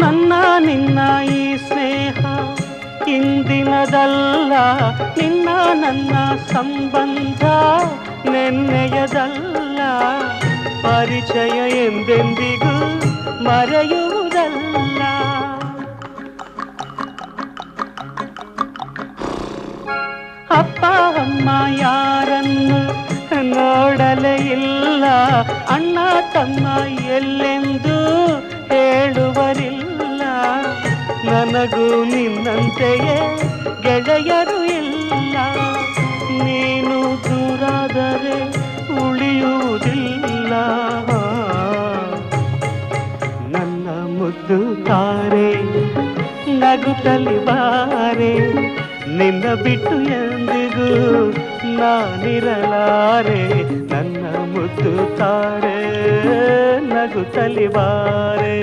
ನನ್ನ ನಿನ್ನ ಈ ಸ್ನೇಹ ಇಂದಿನದಲ್ಲ ನಿನ್ನ ನನ್ನ ಸಂಬಂಧ ನೆನ್ನೆಯದಲ್ಲ ಪರಿಚಯ ಎಂದೆಂದಿಗೂ ಮರೆಯುವುದಲ್ಲ ಅಪ್ಪ ಅಮ್ಮ ಯಾರನ್ನು ನೋಡಲೇ ಇಲ್ಲ ಅಣ್ಣ ತಮ್ಮ ಎಲ್ಲೆಂದು ನನಗೂ ನಿನ್ನಂತೆಯೇ ಗೆಳೆಯರು ಇಲ್ಲ. ನೀನು ದೂರಾದರೆ ಉಳಿಯುವುದಿಲ್ಲ. ನನ್ನ ಮುದ್ದು ತಾರೆ, ನಗುತ್ತಲಿ ಬಾರೆ, ನಿನ್ನ ಬಿಟ್ಟು ಎಂದಿಗೂ ನಾನಿರಲಾರೆ. ನನ್ನ ಮುದ್ದು ತಾರೆ, ನಗುತ್ತಲಿ ಬಾರೆ.